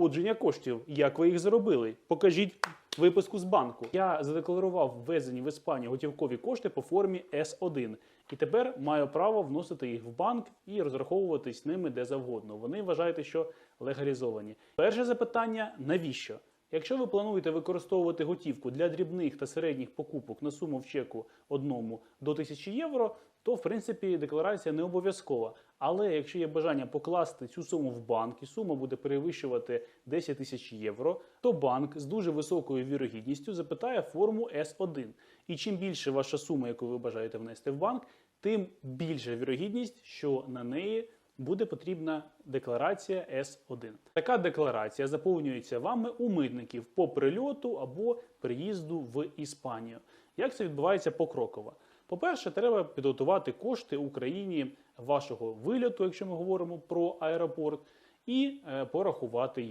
походження коштів. Як ви їх заробили? Покажіть виписку з банку. Я задекларував ввезені в Іспанію готівкові кошти по формі С1. І тепер маю право вносити їх в банк і розраховуватись ними де завгодно. Вони вважаєте, що легалізовані. Перше запитання: навіщо? Якщо ви плануєте використовувати готівку для дрібних та середніх покупок на суму в чеку одному до 1000 євро, то в принципі декларація не обов'язкова. Але якщо є бажання покласти цю суму в банк і сума буде перевищувати 10 тисяч євро, то банк з дуже високою вірогідністю запитає форму С1. І чим більше ваша сума, яку ви бажаєте внести в банк, тим більша вірогідність, що на неї буде потрібна декларація С1. Така декларація заповнюється вами у митників по прильоту або приїзду в Іспанію. Як це відбувається покроково? По-перше, треба підготувати кошти Україні вашого вильоту, якщо ми говоримо про аеропорт, і е, порахувати їх.